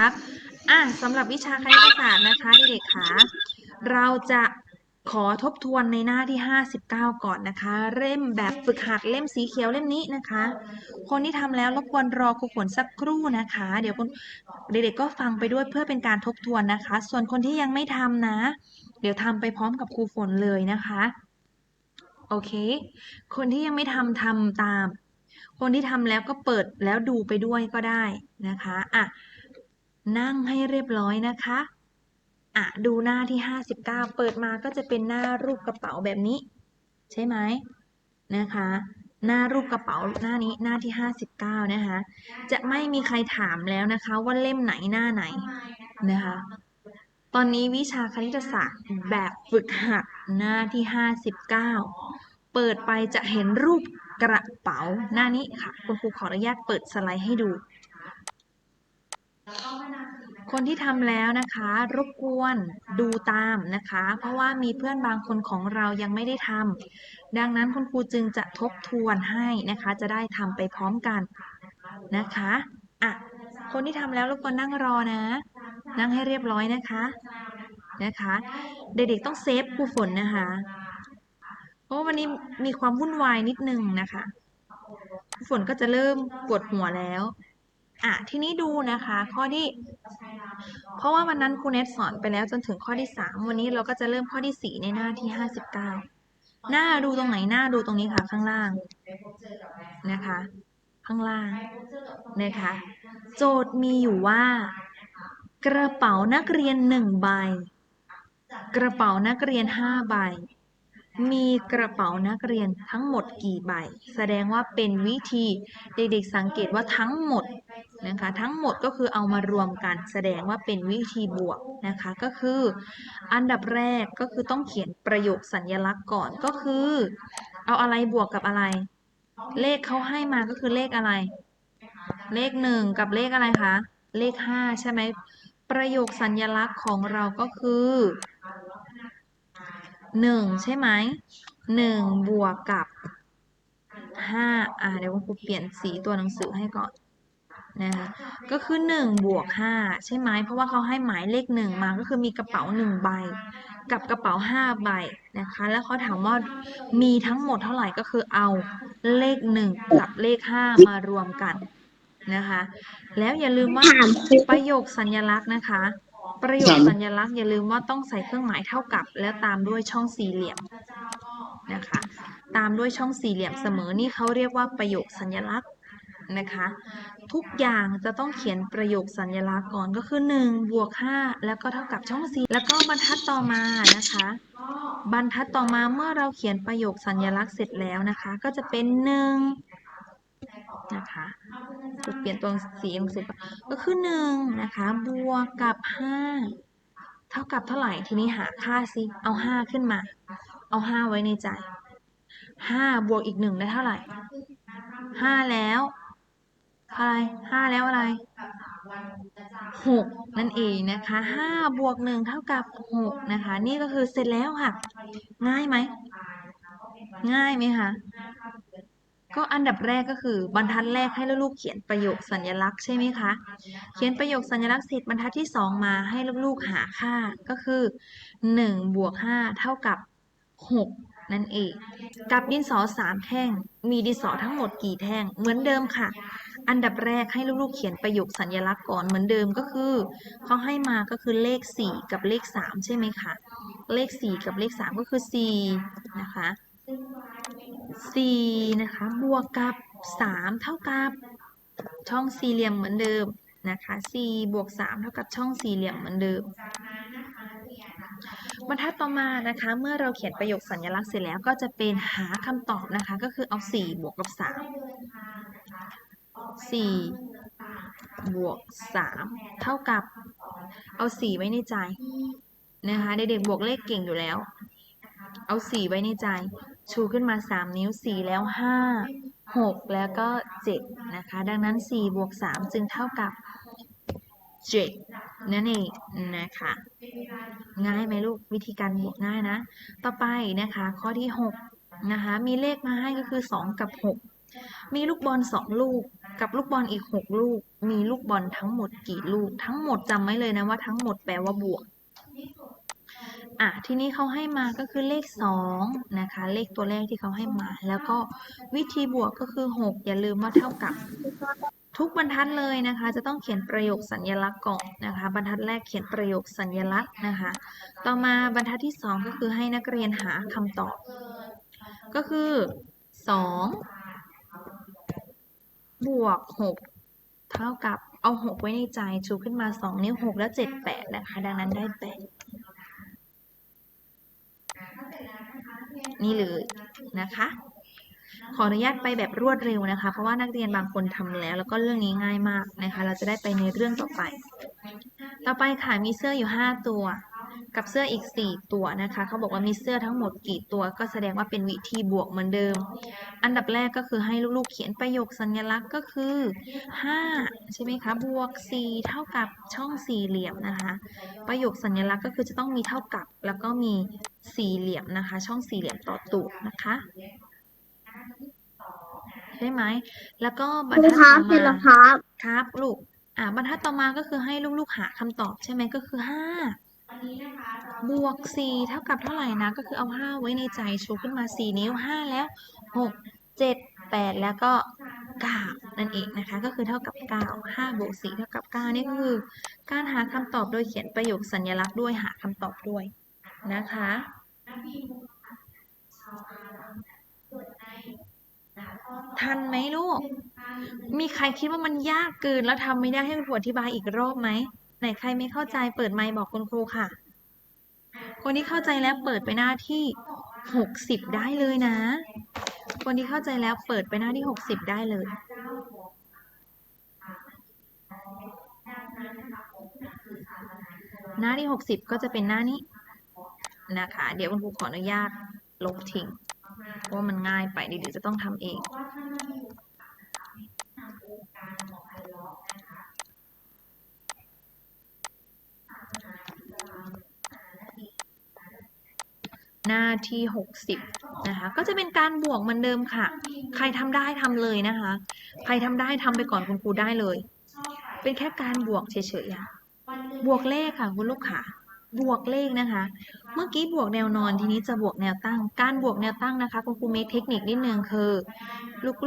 ครับอะสำหรับวิชาคณิตศาสตร์นะคะเด็กๆค่ะเราจะขอทบทวนในหน้าที่ 59 ก่อนนะคะ เล่มแบบฝึกหัดเล่มสีเขียวเล่มนี้นะคะ คนที่ทำแล้วรบกวนรอครูฝนสักครู่นะคะ เดี๋ยวคุณเด็กๆก็ฟังไปด้วยเพื่อเป็นการทบทวนนะคะ ส่วนคนที่ยังไม่ทำนะ เดี๋ยวทำไปพร้อมกับครูฝนเลยนะคะโอเค คนที่ยังไม่ทำทำตาม คนที่ทำแล้วก็เปิดแล้วดูไปด้วยก็ได้นะคะอะ นั่งให้เรียบร้อยนะคะอะดูหน้าที่ 59 เปิดมาก็จะเป็นหน้ารูปกระเป๋าแบบนี้ ใช่ไหมนะคะ หน้ารูปกระเป๋าหน้านี้หน้าที่ 59 นะคะ จะไม่มีใครถามแล้วนะคะ ว่าเล่มไหนหน้าไหนนะคะ ตอนนี้วิชาคณิตศาสตร์แบบฝึกหัดหน้าที่ 59 เปิดไปจะเห็นรูปกระเป๋าหน้านี้ค่ะ คุณครูขออนุญาตเปิดสไลด์ให้ดู คนที่ทำแล้วนะคะ รบกวนดูตามนะคะ เพราะว่ามีเพื่อนบางคนของเรายังไม่ได้ทำดังนั้นคุณครูจึงจะทบทวนให้นะคะ จะได้ทำไปพร้อมกันนะคะอะคนที่ทำแล้วรบกวนนั่งรอนะ นั่งให้เรียบร้อยนะคะนะคะ เด็กๆต้องเซฟครูฝนนะคะเพราะวันนี้มีความวุ่นวายนิดนึงนะคะ ฝนก็จะเริ่มปวดหัวแล้ว อะทีนี้ดูนะคะข้อที่ เพราะว่าวันนั้นครูเนตสอนไปแล้วจนถึงข้อที่ 3 วันนี้เราก็จะเริ่มข้อที่ 4 ในหน้าที่ 59 หน้าดูตรงไหนหน้าดูตรงนี้ค่ะ ข้างล่างนะคะ ข้างล่างนะคะโจทย์มีอยู่ว่า กระเป๋านักเรียน1ใบ กระเป๋านักเรียน5ใบ มีกระเป๋านักเรียนทั้งหมดกี่ใบ แสดงว่าเป็นวิธีเด็กๆสังเกตว่าทั้งหมดนะคะทั้งหมดก็คือเอามารวมกัน แสดงว่าเป็นวิธีบวกนะคะก็คืออันดับแรกก็คือต้องเขียนประโยคสัญลักษณ์ก่อนก็คือ เอาอะไรบวกกับอะไร เลขเขาให้มาก็คือเลขอะไร เลขหนึ่งกับเลขอะไรคะเลขห้าใช่ไหมประโยคสัญลักษณ์ของเราก็คือ หนึ่งใช่ไหมหนึ่งบวกกับห้าอ่าเดี๋ยวคุณครูเปลี่ยนสีตัวหนังสือให้ก่อนนะคะก็คือหนึ่งบวกห้าใช่ไหมเพราะว่าเขาให้หมายเลขหนึ่งมาก็คือมีกระเป๋าหนึ่งใบ กับกระเป๋าห้าใบนะคะแล้วเขาถามว่ามีทั้งหมดเท่าไหร่ก็คือเอาเลขหนึ่งกับเลขห้ามารวมกันนะคะแล้วอย่าลืมว่าถามครูประโยคสัญลักษณ์นะคะ ประโยคสัญลักษณ์อย่าลืมว่าต้องใส่เครื่องหมายเท่ากับ แล้วตามด้วยช่องสี่เหลี่ยมนะคะ ตามด้วยช่องสี่เหลี่ยมเสมอนี่เขาเรียกว่าประโยคสัญลักษณ์นะคะ ทุกอย่างจะต้องเขียนประโยคสัญลักษณ์ก่อนก็คือ1บวก5แล้วก็เท่ากับช่องสี่แล้วก็บรรทัดต่อมานะคะ บรรทัดต่อมาเมื่อเราเขียนประโยคสัญลักษณ์เสร็จแล้วนะคะ ก็จะเป็นห นะคะจะเปลี่ยนตัวสีหนังสือก็คือหนึ่งนะคะบวกกับห้าเท่ากับเท่าไหร่ทีนี้หาค่าสิเอาห้าขึ้นมา เอาห้าไว้ในใจห้าบวกอีกหนึ่งได้เท่าไหร่ห้าแล้วอะไรห้าแล้วอะไรหกนั่นเองนะคะห้าบวกหนึ่งเท่ากับหกนะคะ นี่ก็คือเสร็จแล้วค่ะ ง่ายไหม ง่ายไหมคะ ก็อันดับแรกก็คือบรรทัดแรกให้ลูกๆเขียนประโยคสัญลักษณ์ใช่ไหมคะ เขียนประโยคสัญลักษณ์เสร็จบรรทัดที่สองมาให้ลูกๆหาค่าก็คือหนึ่งบวกห้าเท่ากับหกนั่นเอง กับดินสอสามแท่ง มีดินสอทั้งหมดกี่แท่ง เหมือนเดิมค่ะ อันดับแรกให้ลูกๆเขียนประโยคสัญลักษณ์ก่อนเหมือนเดิมก็คือเขาให้มาก็คือเลขสี่กับเลขสามใช่ไหมคะ เลขสี่กับเลขสามก็คือสี่นะคะ สี่นะคะ บวกกับสามเท่ากับช่องสี่เหลี่ยมเหมือนเดิมนะคะสี่บวกสามเท่ากับช่องสี่เหลี่ยมเหมือนเดิมบรรทัดต่อมานะคะ เมื่อเราเขียนประโยคสัญลักษณ์เสร็จแล้วก็จะเป็นหาคำตอบนะคะ ก็คือเอาสี่บวกกับสามสี่บวกสามเท่ากับเอาสี่ไว้ในใจนะคะเด็กๆบวกเลขเก่งอยู่แล้ว เอาสี่ไว้ในใจ ชูขึ้นมา 3 นิ้ว 4 แล้ว 5 6 แล้วก็ 7 นะคะ ดังนั้น 4 บวก 3 จึงเท่ากับ 7 นั่นเองนะคะ ง่ายไหมลูก วิธีการบวกง่ายนะ ต่อไปนะคะ ข้อที่ 6 นะคะ มีเลขมาให้ก็คือ 2 กับ 6 มีลูกบอล 2 ลูก กับลูกบอลอีก 6 ลูก มีลูกบอลทั้งหมดกี่ลูก ทั้งหมดจำไว้เลยนะว่าทั้งหมดแปลว่าบวก อะทีนี้เขาให้มาก็คือเลข2นะคะ เลขตัวแรกที่เขาให้มา แล้วก็วิธีบวกก็คือ 6 อย่าลืมว่าเท่ากับ ทุกบรรทัดเลยนะคะ จะต้องเขียนประโยคสัญลักษณ์ก่อนนะคะ บรรทัดแรกเขียนประโยคสัญลักษณ์นะคะ ต่อมาบรรทัดที่ 2 ก็คือให้นักเรียนหาคำตอบ ก็คือ 2 บวก 6 เท่ากับเอา 6 ไว้ในใจ ชูขึ้นมา 2 นิ้ว 6 แล้ว 7 8 นะคะ ดังนั้นได้ 8 นี่เลยนะคะ ขออนุญาตไปแบบรวดเร็วนะคะ เพราะว่านักเรียนบางคนทำแล้ว แล้วก็เรื่องนี้ง่ายมากนะคะ เราจะได้ไปในเรื่องต่อไป ต่อไปค่ะมีเสื้ออยู่ 5 ตัว กับเสื้ออีก 4 ตัวนะคะ เขาบอกว่ามีเสื้อทั้งหมดกี่ตัว ก็แสดงว่าเป็นวิธีบวกเหมือนเดิม อันดับแรกก็คือให้ลูกๆ เขียนประโยคสัญลักษณ์ก็คือ 5 ใช่ไหมคะ บวก 4 เท่ากับช่องสี่เหลี่ยมนะคะ ประโยคสัญลักษณ์ก็คือจะต้องมีเท่ากับ แล้วก็มีสี่เหลี่ยมนะคะ ช่องสี่เหลี่ยมต่อตัวนะคะใช่ไหม แล้วก็บรรครูทัดคต่รัอบเสร็จมาแล้วครับ ครับลูก อ่าบรรทัดต่อมาก็คือให้ลูกๆหาคำตอบใช่ไหมก็คือ5 บวก 4 เท่ากับเท่าไหร่นะ ก็คือเอา 5 ไว้ในใจชูขึ้นมา 4 นิ้ว 5 แล้ว 6 7 8 แล้วก็ 9 นั่นเองนะคะ ก็คือเท่ากับ 9 5บวก4เท่ากับ 9 นี่ก็คือ การหาคำตอบโดยเขียนประโยคสัญลักษณ์ด้วยหาคำตอบด้วยนะคะทันไหมลูก มีใครคิดว่ามันยากเกินแล้วทำไม่ได้ให้คุณครูอธิบายอีกรอบไหม ไหนใครไม่เข้าใจเปิดไมค์บอกคุณครูค่ะ คนที่เข้าใจแล้วเปิดไปหน้าที่60ได้เลยนะ คนที่เข้าใจแล้วเปิดไปหน้าที่60ได้เลย หน้าที่60ก็จะเป็นหน้านี้นะคะ เดี๋ยวคุณครูขออนุญาตลบทิ้งเพราะว่ามันง่ายไปเดี๋ยวจะต้องทำเอง หน้าที่ 60 นะคะ ก็จะเป็นการบวกเหมือนเดิมค่ะ ใครทำได้ทำเลยนะคะ ใครทำได้ทำไปก่อนคุณครูได้เลย เป็นแค่การบวกเฉยๆอะบวกเลขค่ะคุณลูกค่ะบวกเลขนะคะ เมื่อกี้บวกแนวนอนทีนี้จะบวกแนวตั้ง การบวกแนวตั้งนะคะคุณครูเมคเทคนิคนิดนึงคือ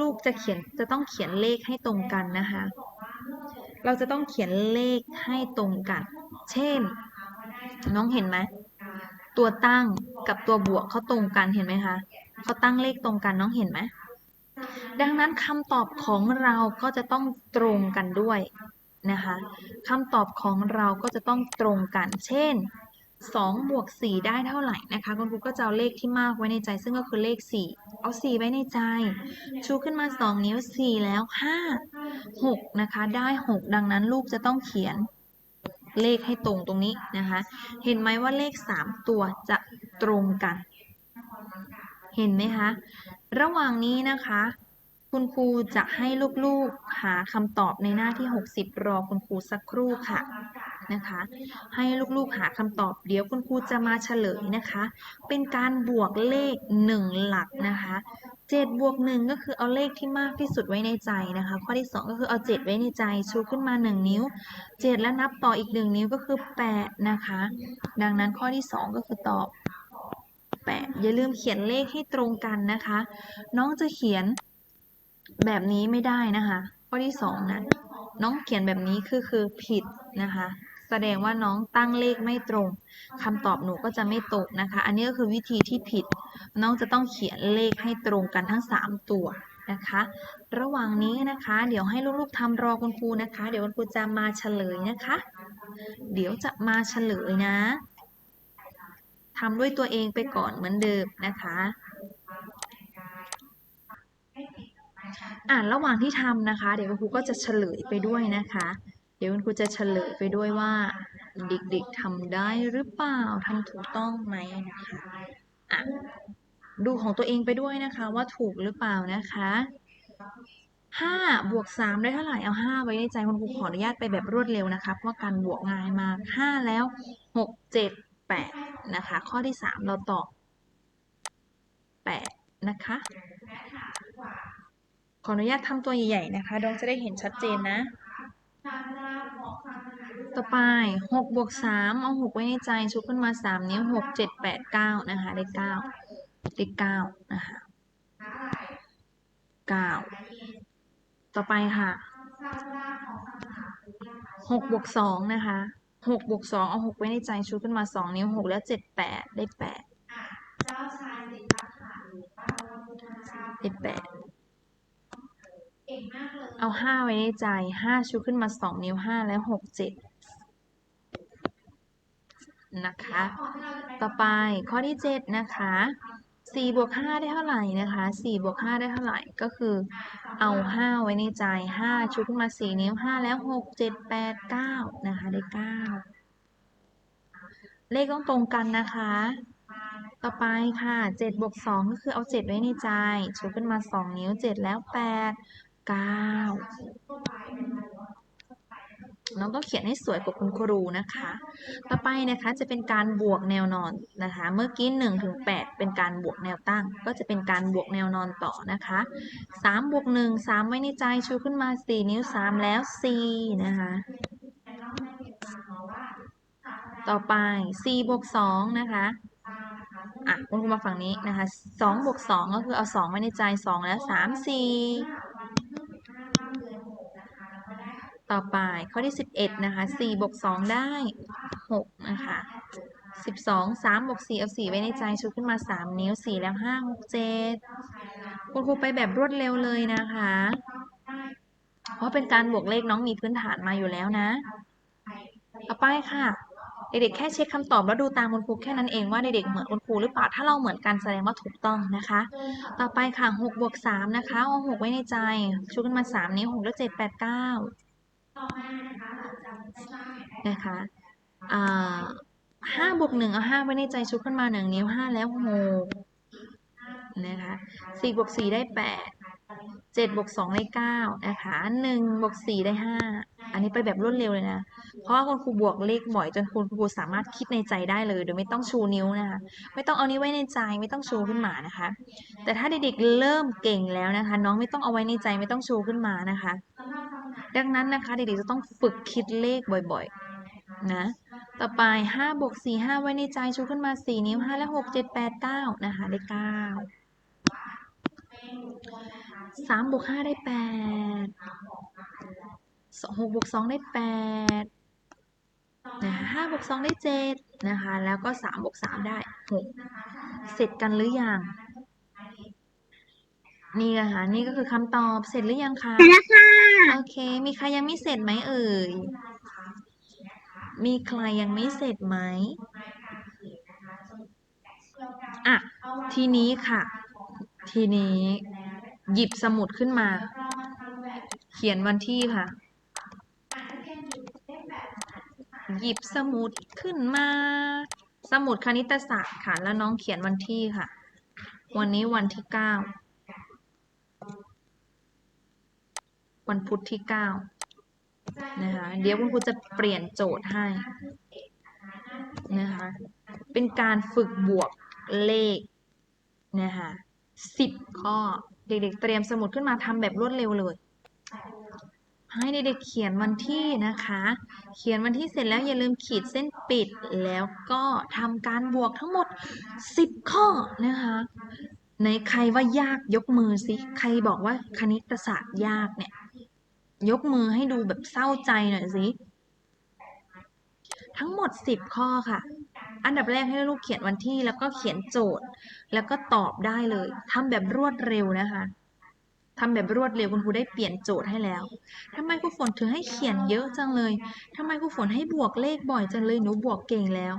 ลูกๆจะเขียนจะต้องเขียนเลขให้ตรงกันนะคะ เราจะต้องเขียนเลขให้ตรงกัน เช่น น้องเห็นไหมตัวตั้ง กับตัวบวกเขาตรงกันเห็นไหมคะเขาตั้งเลขตรงกันน้องเห็นไหมดังนั้นคำตอบของเราก็จะต้องตรงกันด้วยนะคะคำตอบของเราก็จะต้องตรงกัน เช่น2บวก4ได้เท่าไหร่นะคะคุณครูก็จะเอาเลขที่มากไว้ในใจ ซึ่งก็คือเลข 4 เอา 4 ไว้ในใจ ชูขึ้นมา 2 นิ้ว 4 แล้ว 5 6 นะคะ ได้ 6 ดังนั้นลูกจะต้องเขียน เลขให้ตรงตรงนี้นะคะ เห็นไหมว่าเลข 3 ตัวจะตรงกัน เห็นไหมคะ ระหว่างนี้นะคะ คุณครูจะให้ลูกๆหาคำตอบในหน้าที่ 60 รอคุณครูสักครู่ค่ะนะคะ ให้ลูกๆหาคำตอบเดี๋ยวคุณครูจะมาเฉลยนะคะ เป็นการบวกเลข 1 หลักนะคะ 7บวก1ก็คือเอาเลขที่มากที่สุดไว้ในใจนะคะ ข้อที่ 2 ก็คือเอา 7 ไว้ในใจชูขึ้นมา 1 นิ้ว 7 แล้วนับต่ออีก 1 นิ้วก็คือ 8 นะคะ ดังนั้นข้อที่ 2 ก็คือตอบ 8 อย่าลืมเขียนเลขให้ตรงกันนะคะ น้องจะเขียนแบบนี้ไม่ได้นะคะ ข้อที่สองนะน้องเขียนแบบนี้คือคือผิดนะคะ แสดงว่าน้องตั้งเลขไม่ตรงคำตอบหนูก็จะไม่ตกนะคะ อันนี้ก็คือวิธีที่ผิด น้องจะต้องเขียนเลขให้ตรงกันทั้ง 3 ตัวนะคะ ระหว่างนี้นะคะ เดี๋ยวให้ลูกๆทำรอคุณครูนะคะ เดี๋ยวคุณครูจะมาเฉลยนะคะ เดี๋ยวจะมาเฉลยนะทำด้วยตัวเองไปก่อนเหมือนเดิมนะคะอ่านระหว่างที่ทำนะคะ เดี๋ยวคุณครูก็จะเฉลยไปด้วยนะคะ เดี๋ยวคุณครูจะเฉลยไปด้วยว่า เด็กๆทำได้หรือเปล่าทำถูกต้องไหมนะคะอะดูของตัวเองไปด้วยนะคะว่าถูกหรือเปล่านะคะห้าบวกสามได้เท่าไหร่เอาห้าไว้ในใจคุณครูขออนุญาตไปแบบรวดเร็วนะคะ เพราะการบวกง่ายมากห้าแล้วหกเจ็ดแปดนะคะ ข้อที่สามเราตอบแปดนะคะ ขออนุญาตทำตัวใหญ่ๆนะคะน้องจะได้เห็นชัดเจนนะ ต่อไปหกบวกสามเอาหกไว้ในใจชุบขึ้นมาสามนิ้วหกเจ็ดแปดเก้านะคะได้เก้าได้เก้านะคะเก้าต่อไปค่ะหกบวกสองนะคะหกบวกสองเอาหกไว้ในใจชุบขึ้นมาสองนิ้วหกแล้วเจ็ดแปดได้แปดได้แปด เอาห้าไว้ในใจห้าชุบขึ้นมาสองนิ้วห้าแล้วหกเจ็ดนะคะ ต่อไปข้อที่7นะคะ4บวก5ได้เท่าไหร่นะคะ4บวก5ได้เท่าไหร่ก็คือ เอา5ไว้ในใจ5ชุดขึ้นมา4นิ้ว5แล้ว6 7 8 9นะคะ ได้9เลขต้องตรงกันนะคะ ต่อไปค่ะ7บวก2ก็คือเอา7ไว้ในใจชุดขึ้นมา2นิ้ว7แล้ว 8 9น้องต้องเขียนให้สวยกว่าคุณครูนะคะ ต่อไปนะคะจะเป็นการบวกแนวนอนนะคะ เมื่อกี้1ถึง8เป็นการบวกแนวตั้ง ก็จะเป็นการบวกแนวนอนต่อนะคะ3บวก1 3 ไว้ในใจชูขึ้นมา 4 นิ้ว 3 แล้ว 4 นะคะ ต่อไป4บวก2นะคะอะคุณครูมาฝั่งนี้นะคะ2บวก2ก็คือเอา 2 ไว้ในใจ 2 แล้ว 3 4 ต่อไปข้อที่ 11 นะคะ4บวก2ได้6นะคะ12 3บวก4เอา4ไว้ในใจชุดขึ้นมา 3 นิ้ว 4 แล้ว 5 6 7คุณครูไปแบบรวดเร็วเลยนะคะ เพราะเป็นการบวกเลขน้องมีพื้นฐานมาอยู่แล้วนะ ต่อไปค่ะ เด็กๆแค่เช็คคำตอบแล้วดูตามคุณครูแค่นั้นเองว่าเด็กๆเหมือนคุณครูหรือเปล่า ถ้าเราเหมือนกันแสดงว่าถูกต้องนะคะ ต่อไปค่ะ6บวก3นะคะเอา6ไว้ในใจ ชุดขึ้นมา 3 นิ้ว6แล้ว7 8 9 นะคะห้าบวกหนึ่งเอาห้าไว้ในใจชุบขึ้นมาหนึ่งนิ้วห้าแล้วหกนะคะสี่บวกสี่ได้แปดเจ็ดบวกสองได้เก้านะคะหนึ่งบวกสี่ได้ห้าอันนี้ไปแบบรวดเร็วเลยนะ เพราะว่าคุณครูบวกเลขบ่อยจนคุณครูสามารถคิดในใจได้เลย โดยไม่ต้องชูนิ้วนะคะ ไม่ต้องเอานี้วไว้ในใจไม่ต้องชูขึ้นมานะคะ แต่ถ้าเด็กๆเริ่มเก่งแล้วนะคะ น้องไม่ต้องเอาไว้ในใจไม่ต้องชูขึ้นมานะคะ ดังนั้นนะคะเด็กๆจะต้องฝึกคิดเลขบ่อยๆ นะ ต่อไป5บวก4 5 ไว้ในใจชูขึ้นมา 4 นิ้ว 5 และ 6 7 8 9 นะคะ ได้ 9 3บวก5ได้ 8 6บวก2ได้ 8 นะคะ5บวก2ได้ 7 นะคะ แล้วก็3บวก3ได้ 6 เสร็จกันหรือยัง นี่นะคะนี่ก็คือคำตอบเสร็จหรือยังคะเสร็จแล้วค่ะโอเค มีใครยังไม่เสร็จไหมเอ่ย มีใครยังไม่เสร็จไหมอะทีนี้ค่ะ ทีนี้ หยิบสมุดขึ้นมา เขียนวันที่ค่ะ หยิบสมุดขึ้นมา สมุดคณิตศาสตร์ค่ะ แล้วน้องเขียนวันที่ค่ะ วันนี้วันที่เก้า วันพุธที่เก้านะคะเดี๋ยวคุณครูจะเปลี่ยนโจทย์ให้นะคะเป็นการฝึกบวกเลขนะคะสิบข้อเด็กๆ เตรียมสมุดขึ้นมาทำแบบรวดเร็วเลย ให้เด็กๆเขียนวันที่นะคะ เขียนวันที่เสร็จแล้วอย่าลืมขีดเส้นปิดแล้วก็ทำการบวกทั้งหมด 10 ข้อนะคะในใครว่ายากยกมือสิ ใครบอกว่าคณิตศาสตร์ยากเนี่ย ยกมือให้ดูแบบเศร้าใจหน่อยสิ ทั้งหมด 10 ข้อค่ะ อันดับแรกให้ลูกเขียนวันที่แล้วก็เขียนโจทย์ แล้วก็ตอบได้เลยทำแบบรวดเร็วนะคะทำแบบรวดเร็วคุณครูได้เปลี่ยนโจทย์ให้แล้วทำไมครูฝนถึงให้เขียนเยอะจังเลยทำไมครูฝนให้บวกเลขบ่อยจังเลยหนูบวกเก่งแล้ว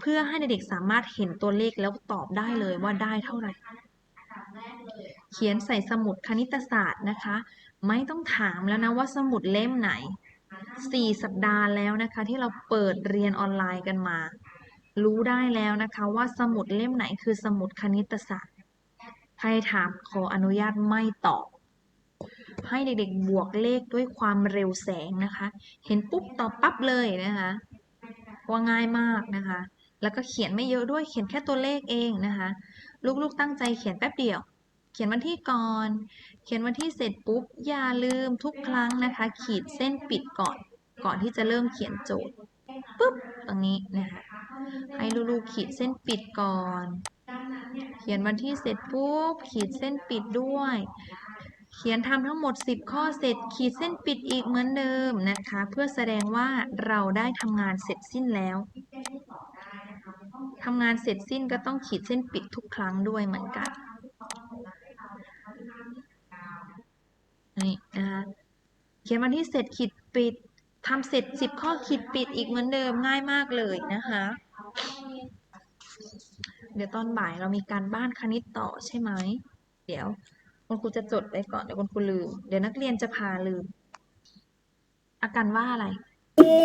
เพื่อให้เด็กๆสามารถเห็นตัวเลขแล้วตอบได้เลยว่าได้เท่าไหร่ เขียนใส่สมุดคณิตศาสตร์นะคะ ไม่ต้องถามแล้วนะว่าสมุดเล่มไหนสี่สัปดาห์แล้วนะคะ ที่เราเปิดเรียนออนไลน์กันมา รู้ได้แล้วนะคะว่าสมุดเล่มไหนคือสมุดคณิตศาสตร์ ใครถามขออนุญาตไม่ตอบ ให้เด็กๆบวกเลขด้วยความเร็วแสงนะคะ เห็นปุ๊บตอบปั๊บเลยนะคะว่าง่ายมากนะคะ แล้วก็เขียนไม่เยอะด้วยเขียนแค่ตัวเลขเองนะคะ ลูกๆตั้งใจเขียนแป๊บเดียว เขียนวันที่ก่อน เขียนวันที่เสร็จปุ๊บ อย่าลืมทุกครั้งนะคะ ขีดเส้นปิดก่อน ก่อนที่จะเริ่มเขียนโจทย์ปุ๊บตรงนี้นะคะให้ลูกๆขีดเส้นปิดก่อน เขียนวันที่เสร็จปุ๊บ ขีดเส้นปิดด้วย เขียนทำทั้งหมด 10 ข้อเสร็จ ขีดเส้นปิดอีกเหมือนเดิมนะคะ เพื่อแสดงว่าเราได้ทำงานเสร็จสิ้นแล้วทำงานเสร็จสิ้นก็ต้องขีดเส้นปิดทุกครั้งด้วยเหมือนกัน นี่นะคะเขียนวันที่เสร็จขีดปิดทำเสร็จ10ข้อขีดปิดอีกเหมือนเดิมง่ายมากเลยนะคะ เดี๋ยวตอนบ่ายเรามีการบ้านคณิตต่อใช่ไหม เดี๋ยวคุณครูจะจดไว้ก่อนเดี๋ยวคุณครูลืม เดี๋ยวนักเรียนจะพาลืม อาการว่าอะไรเย้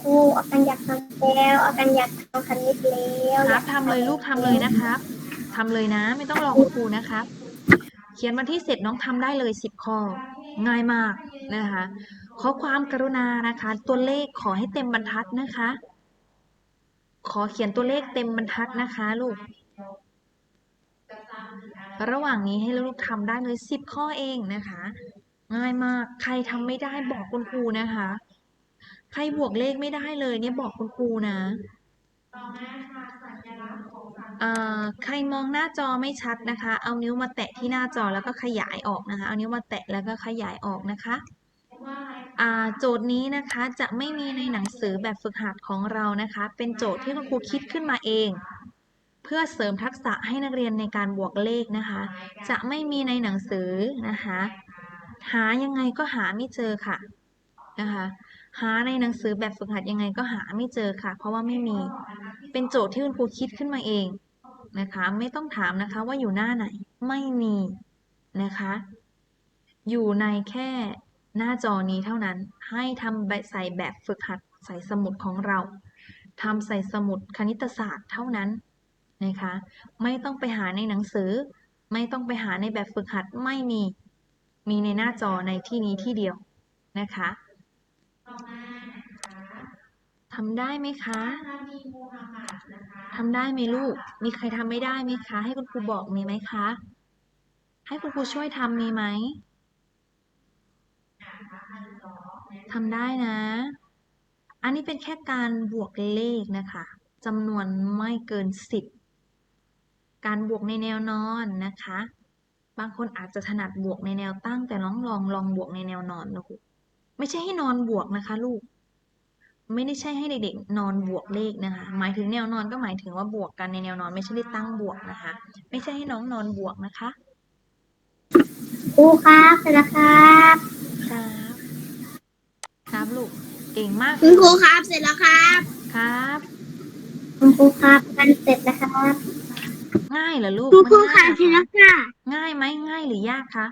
ครูอากันอยากทำแล้วอากันอยากทำคณิตแล้วครับทำเลยลูกทำเลยนะครับทำเลยนะ ไม่ต้องรอคุณครูนะครับ เขียนวันที่เสร็จน้องทำได้เลยสิบข้อ ง่ายมากนะคะ ขอความกรุณานะคะ ตัวเลขขอให้เต็มบรรทัดนะคะ ขอเขียนตัวเลขเต็มบรรทัดนะคะลูก ระหว่างนี้ให้ลูกทำได้เลยสิบข้อเองนะคะ ง่ายมาก ใครทำไม่ได้บอกคุณครูนะคะ ใครบวกเลขไม่ได้เลยเนี่ยบอกคุณครูนะ ใครมองหน้าจอไม่ชัดนะคะ เอานิ้วมาแตะที่หน้าจอแล้วก็ขยายออกนะคะ เอานิ้วมาแตะแล้วก็ขยายออกนะคะโจทย์นี้นะคะจะไม่มีในหนังสือแบบฝึกหัดของเรานะคะ เป็นโจทย์ที่คุณครูคิดขึ้นมาเอง เพื่อเสริมทักษะให้นักเรียนในการบวกเลขนะคะ จะไม่มีในหนังสือนะคะ หายังไงก็หาไม่เจอค่ะนะคะ หาในหนังสือแบบฝึกหัดยังไงก็หาไม่เจอค่ะ เพราะว่าไม่มี เป็นโจทย์ที่คุณครูคิดขึ้นมาเองนะคะ ไม่ต้องถามนะคะว่าอยู่หน้าไหน ไม่มีนะคะ อยู่ในแค่หน้าจอนี้เท่านั้น ให้ทำใส่แบบฝึกหัดใส่สมุดของเราทำใส่สมุดคณิตศาสตร์เท่านั้นนะคะ ไม่ต้องไปหาในหนังสือ ไม่ต้องไปหาในแบบฝึกหัด ไม่มี มีในหน้าจอในที่นี้ที่เดียวนะคะ ทำได้ไหมคะ ทำได้ไหมลูก มีใครทำไม่ได้ไหมคะ ให้คุณครูบอกมีไหมคะ ให้คุณครูช่วยทำมีไหม ทำได้นะ อันนี้เป็นแค่การบวกเลขนะคะจำนวนไม่เกินสิบ การบวกในแนวนอนนะคะ บางคนอาจจะถนัดบวกในแนวตั้ง แต่ลองลองลองบวกในแนวนอนนะครูไม่ใช่ให้นอนบวกนะคะ ลูก ไม่ได้ใช่ให้เด็กๆนอนบวกเลขนะคะ หมายถึงแนวนอนก็หมายถึงว่าบวกกันในแนวนอนไม่ใช่ได้ตั้งบวกนะคะ ไม่ใช่ให้น้องนอนบวกนะคะครูครับเสร็จแล้วครับครับ ครับลูกเก่งมากคุณครูครับเสร็จแล้วครับ ครับ คุณครูครับกันเสร็จแล้วครับ ง่ายเหรอลูกคุณครูมันค่ะง่ายเสร็จเหรแล้อวค่ะ ง่ายไหมง่ายหรือยากคะ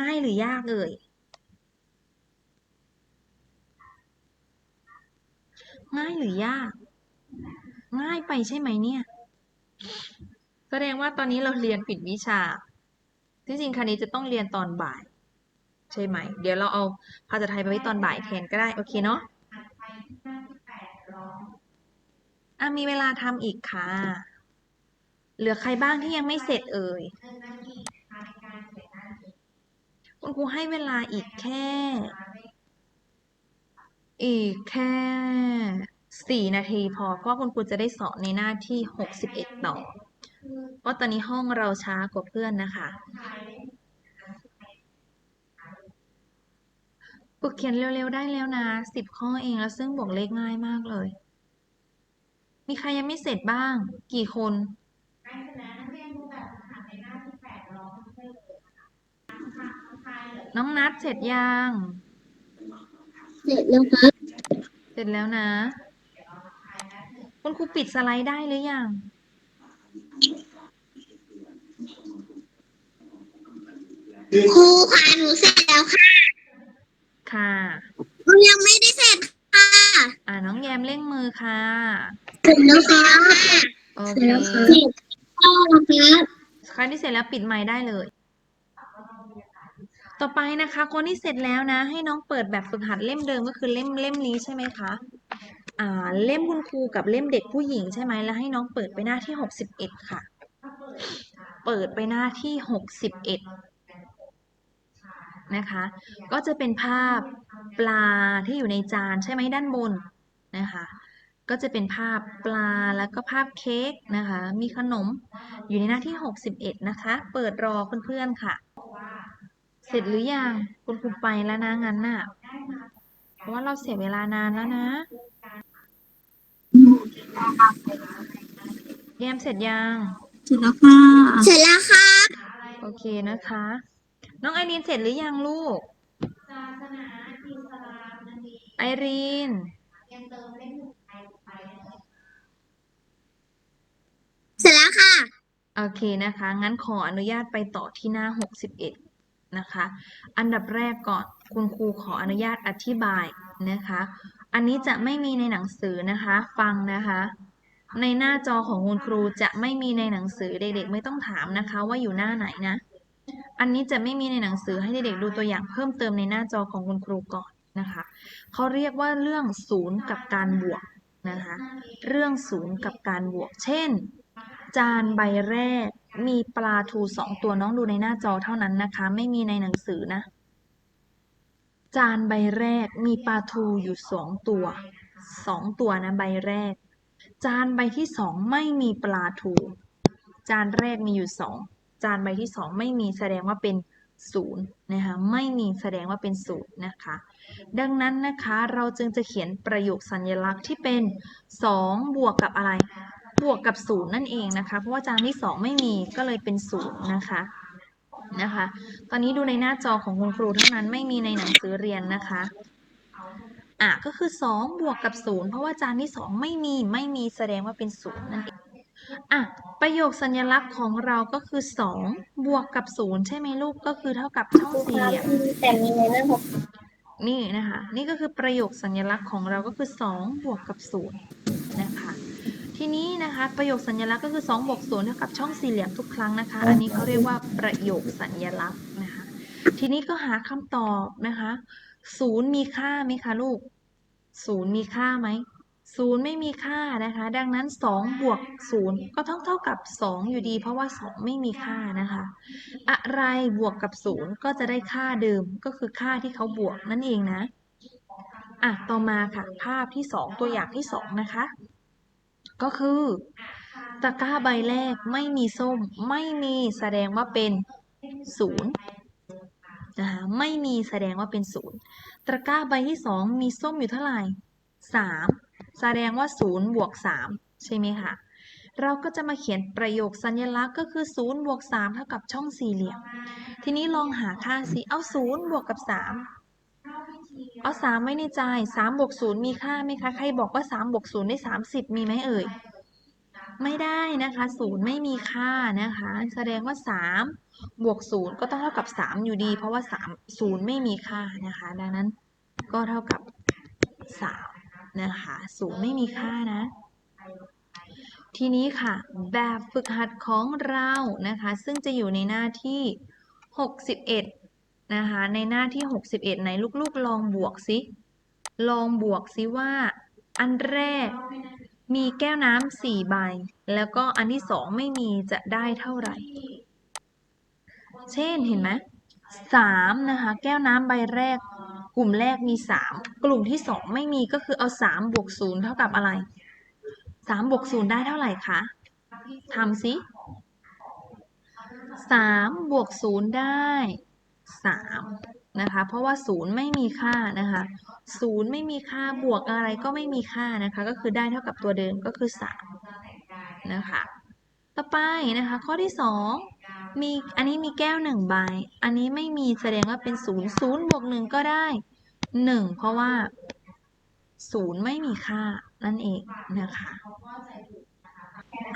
ง่ายหรือยากเอ่ย ง่ายหรือยาก ง่ายไปใช่ไหมเนี่ย แสดงว่าตอนนี้เราเรียนผิดวิชา ที่จริงคณิตจะต้องเรียนตอนบ่าย ใช่ไหม เดี๋ยวเราเอาภาษาไทยไปไว้ตอนบ่ายแทนก็ได้ โอเคเนาะอะมีเวลาทำอีกค่ะ เหลือใครบ้างที่ยังไม่เสร็จเอ่ย คุณครูให้เวลาอีกแค่ อีกแค่สี่นาทีพอ เพราะคุณครูจะได้สอนในหน้าที่หกสิบเอ็ดต่อ เพราะตอนนี้ห้องเราช้ากว่าเพื่อนนะคะฝึกเขียนเร็วๆได้แล้วนะสิบข้อเองแล้วซึ่งบวกเลขง่ายมากเลย มีใครยังไม่เสร็จบ้าง กี่คนน้องนัดเสร็จยัง เสร็จแล้วครับ เสร็จแล้วนะ คุณครูปิดสไลด์ได้หรือยัง ครูค่ะหนูเสร็จแล้วค่ะค่ะ หนูยังไม่ได้เสร็จค่ะอ่าน้องแยมเร่งมือค่ะ เสร็จแล้วค่ะโอเสร็เคจแล้วค่ะเสร็จแล้วครับ ใครที่เสร็จแล้วปิดไมค์ได้เลย ต่อไปนะคะ คนที่เสร็จแล้วนะ ให้น้องเปิดแบบฝึกหัดเล่มเดิมก็คือเล่มเล่มนี้ใช่ไหมคะอ่าเล่มคุณครูกับเล่มเด็กผู้หญิงใช่ไหมแล้วให้น้องเปิดไปหน้าที่หกสิบเอ็ดค่ะ เปิดไปหน้าที่หกสิบเอ็ดนะคะ ก็จะเป็นภาพปลาที่อยู่ในจานใช่ไหมด้านบนนะคะก็จะเป็นภาพปลาแล้วก็ภาพเค้กนะคะ มีขนมอยู่ในหน้าที่ 61 นะคะ เปิดรอเพื่อนๆค่ะ เสร็จหรือยังคุณครูไปแล้วนะงั้นน่ะ เพราะว่าเราเสียเวลานานแล้วนะแยมเสร็จยังเสร็จแล้วค่ะเสร็จแล้วค่ะโอเคนะคะ น้องไอรีนเสร็จหรือยังลูกไอรีนเสร็จแล้วค่ะ โอเคนะคะ งั้นขออนุญาตไปต่อที่หน้า61 นะคะ อันดับแรกก่อนคุณครูขออนุญาตอธิบายนะคะ อันนี้จะไม่มีในหนังสือนะคะ ฟังนะคะ ในหน้าจอของคุณครูจะไม่มีในหนังสือเด็กๆ ไม่ต้องถามนะคะว่าอยู่หน้าไหนนะ อันนี้จะไม่มีในหนังสือให้เด็กๆดูตัวอย่างเพิ่มเติมในหน้าจอของคุณครูก่อนนะคะเขาเรียกว่าเรื่องศูนย์กับการบวกนะคะ เรื่องศูนย์กับการบวก เช่น จานใบแรก มีปลาทูสองตัวน้องดูในหน้าจอเท่านั้นนะคะ ไม่มีในหนังสือนะ จานใบแรกมีปลาทูอยู่สองตัวสองตัวนะใบแรก จานใบที่สองไม่มีปลาทู จานแรกมีอยู่สองจานใบที่สองไม่มีแสดงว่าเป็นศูนย์นะคะไม่มีแสดงว่าเป็นศูนย์นะคะ ดังนั้นนะคะเราจึงจะเขียนประโยคสัญลักษณ์ที่เป็น 2 บวกกับอะไร บวกกับศูนย์นั่นเองนะคะ เพราะว่าจานที่2ไม่มีก็เลยเป็นศูนย์นะคะนะคะ ตอนนี้ดูในหน้าจอของคุณครูเท่านั้นไม่มีในหนังสือเรียนนะคะอะก็คือ 2 บวกกับศูนย์เพราะว่าจานที่ 2 ไม่มีไม่มีแสดงว่าเป็นศูนย์นั่นเองอะประโยคสัญลักษณ์ของเราก็คือ 2 บวกกับศูนย์ใช่ไหมลูกก็คือเท่ากับช่องสี่เหลี่ยมแต่มีในหน้าหกนี่นะคะ นี่ก็คือประโยคสัญลักษณ์ของเราก็คือ 2 บวกกับ 0 นะคะ ทีนี้นะคะประโยคสัญลักษณ์ก็คือ2บวก0เท่ากับช่องสี่เหลี่ยมทุกครั้งนะคะ อันนี้เขาเรียกว่าประโยคสัญลักษณ์นะคะ ทีนี้ก็หาคำตอบนะคะ0มีค่าไหมคะลูก0มีค่าไหม0ไม่มีค่านะคะ ดังนั้น2บวก0ก็ต้องเท่ากับ 2 อยู่ดี เพราะว่า 2 ไม่มีค่านะคะ อะไรบวกกับ0ก็จะได้ค่าเดิมก็คือค่าที่เขาบวกนั่นเองนะอะต่อมาค่ะภาพที่ 2 ตัวอย่างที่ 2 นะคะ ก็คือตะกร้าใบแรกไม่มีส้ม ไม่มีแสดงว่าเป็น0นย์นะคะไม่มีแสดงว่าเป็น0ตะกร้าใบที่2มีส้มอยู่เท่าไหร่3แสดงว่า0บวก3ใช่ไหมคะเราก็จะมาเขียนประโยคสัญลักษณ์ก็คือ0บวก3เท่ากับช่องสี่เหลี่ยม ทีนี้ลองหาค่าสิเอา0บวกกับ3 เอา3ไว้ในใจ3บวก0มีค่าไหมคะ ใครบอกว่า3บวก0ได้30มีไหมเอ่ย ไม่ได้นะคะ0ไม่มีค่านะคะ แสดงว่า3บวก0ก็ต้องเท่ากับ3อยู่ดี เพราะว่า3 0ไม่มีค่านะคะ ดังนั้นก็เท่ากับ3นะคะ0ไม่มีค่านะ ทีนี้ค่ะ แบบฝึกหัดของเรานะคะ ซึ่งจะอยู่ในหน้าที่ 61 นะคะในหน้าที่ 61ไหนลูกๆ ลองบวกสิลองบวกสิว่า อันแรกมีแก้วน้ำสี่ใบ แล้วก็อันที่สองไม่มีจะได้เท่าไหร่ เช่นเห็นไหมสามนะคะ แก้วน้ำใบแรก กลุ่มแรกมีสามกลุ่มที่สองไม่มีก็คือเอาสามบวกศูนย์เท่ากับอะไรสามบวกศูนย์ได้เท่าไหร่คะทำสิสามบวกศูนย์ได้ สามนะคะ เพราะว่าศูนย์ไม่มีค่านะคะศูนย์ไม่มีค่าบวกอะไรก็ไม่มีค่านะคะ ก็คือได้เท่ากับตัวเดิมก็คือสามนะคะ ต่อไปนะคะ ข้อที่สองมีอันนี้มีแก้วหนึ่งใบ อันนี้ไม่มีแสดงว่าเป็นศูนย์ศูนย์บวกหนึ่งก็ได้หนึ่งเพราะว่าศูนย์ไม่มีค่านั่นเองนะคะ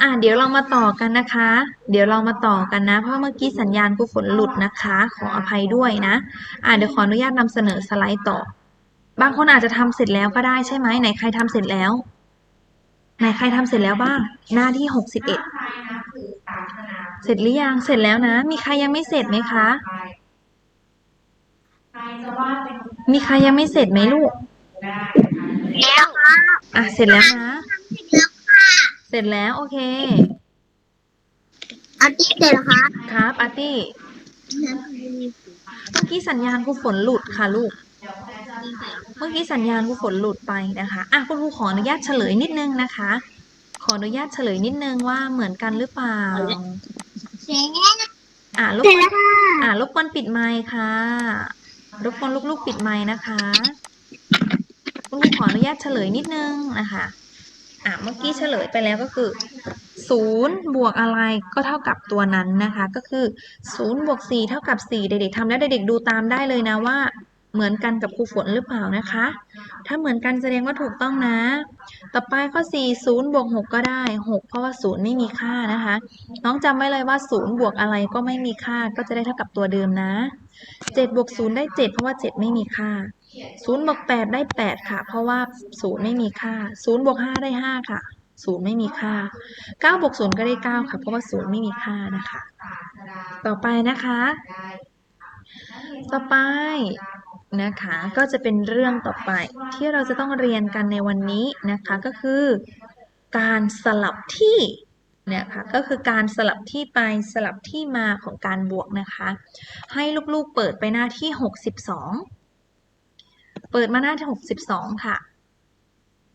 อะเดี๋ยวเรามาต่อกันนะคะ เดี๋ยวเรามาต่อกันนะ เพราะเมื่อกี้สัญญาณกูฝนหลุดนะคะ ขออภัยด้วยนะ อะเดี๋ยวขออนุญาตนำเสนอสไลด์ต่อ บางคนอาจจะทำเสร็จแล้วก็ได้ใช่ไหมไหนใครทำเสร็จแล้วไหนใครทำเสร็จแล้วบ้าง หน้าที่หกสิบเอ็ดเสร็จหรือยังเสร็จแล้วนะ มีใครยังไม่เสร็จไหมคะมีใครยังไม่เสร็จไหมลูกแล้วค่ะอะเสร็จแล้วนะ เสร็จแล้ว โอเค อาทิตย์เดียวเหรอคะครับอาร์ตี้เมื่อกี้สัญญาณครูฝนหลุดค่ะลูก เมื่อกี้สัญญาณครูฝนหลุดไปนะคะอะคุณครูขออนุญาตเฉลยนิดนึงนะคะ ขออนุญาตเฉลยนิดนึงว่าเหมือนกันหรือเปล่า เสร็จอะรบเสร็จกวนแล้วค่ะอ่ารบกวนปิดไมค์ค่ะรบกวนลูกๆปิดไมค์นะคะ คุณครูขออนุญาตเฉลยนิดนึงนะคะ อะเมื่อกี้เฉลยไปแล้วก็คือศูนย์บวกอะไรก็เท่ากับตัวนั้นนะคะ ก็คือศูนย์บวกสี่เท่ากับสี่เด็กๆทำแล้วเด็กๆดูตามได้เลยนะว่า เหมือนกันกับครูฝนหรือเปล่านะคะ ถ้าเหมือนกันแสดงว่าถูกต้องนะ ต่อไปข้อ4 0บวก6ก็ได้ 6 เพราะว่า 0 ไม่มีค่านะคะ น้องจำไว้เลยว่า 0 บวกอะไรก็ไม่มีค่าก็จะได้เท่ากับตัวเดิมนะ7บวก0ได้ 7 เพราะว่า 7 ไม่มีค่า 0บวก8ได้8ค่ะ เพราะว่า0ไม่มีค่า0บวก5ได้5ค่ะ0ไม่มีค่า9บวก0ก็ได้9ค่ะ เพราะว่า0ไม่มีค่านะคะ ต่อไปนะคะ ต่อไปนะคะก็จะเป็นเรื่องต่อไปที่เราจะต้องเรียนกันในวันนี้นะคะก็คือการสลับที่นะคะก็คือการสลับที่ไปสลับที่มาของการบวกนะคะ ให้ลูกๆเปิดไปหน้าที่ 62 เปิดมาหน้าที่62 ค่ะ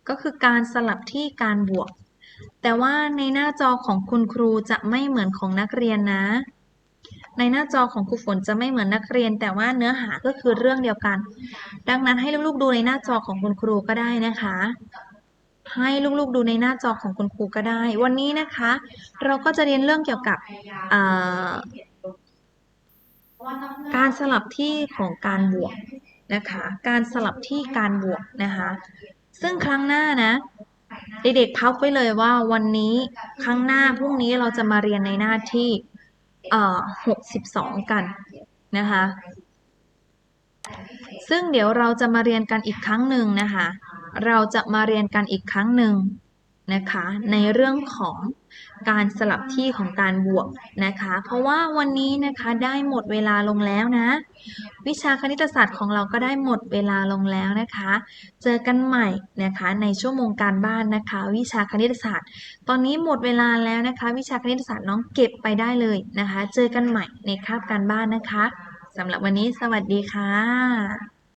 ก็คือการสลับที่การบวก แต่ว่าในหน้าจอของคุณครูจะไม่เหมือนของนักเรียนนะ ในหน้าจอของครูฝนจะไม่เหมือนนักเรียน แต่ว่าเนื้อหาก็คือเรื่องเดียวกัน ดังนั้นให้ลูกๆดูในหน้าจอของคุณครูก็ได้นะคะ ให้ลูกๆดูในหน้าจอของคุณครูก็ได้ วันนี้นะคะ เราก็จะเรียนเรื่องเกี่ยวกับการสลับที่ของการบวก นะคะ การสลับที่การบวกนะคะ ซึ่งครั้งหน้านะ เด็กๆพับไว้เลยว่าวันนี้ครั้งหน้าพรุ่งนี้เราจะมาเรียนในหน้าที่เอ่อ62กันนะคะ ซึ่งเดี๋ยวเราจะมาเรียนกันอีกครั้งหนึ่งนะคะ เราจะมาเรียนกันอีกครั้งหนึ่งนะคะ ในเรื่องของ การสลับที่ของการบวกนะคะ เพราะว่าวันนี้นะคะได้หมดเวลาลงแล้วนะ วิชาคณิตศาสตร์ของเราก็ได้หมดเวลาลงแล้วนะคะ เจอกันใหม่นะคะในชั่วโมงการบ้านนะคะ วิชาคณิตศาสตร์ ตอนนี้หมดเวลาแล้วนะคะ วิชาคณิตศาสตร์น้องเก็บไปได้เลยนะคะ เจอกันใหม่ในคาบการบ้านนะคะสำหรับวันนี้สวัสดีค่ะ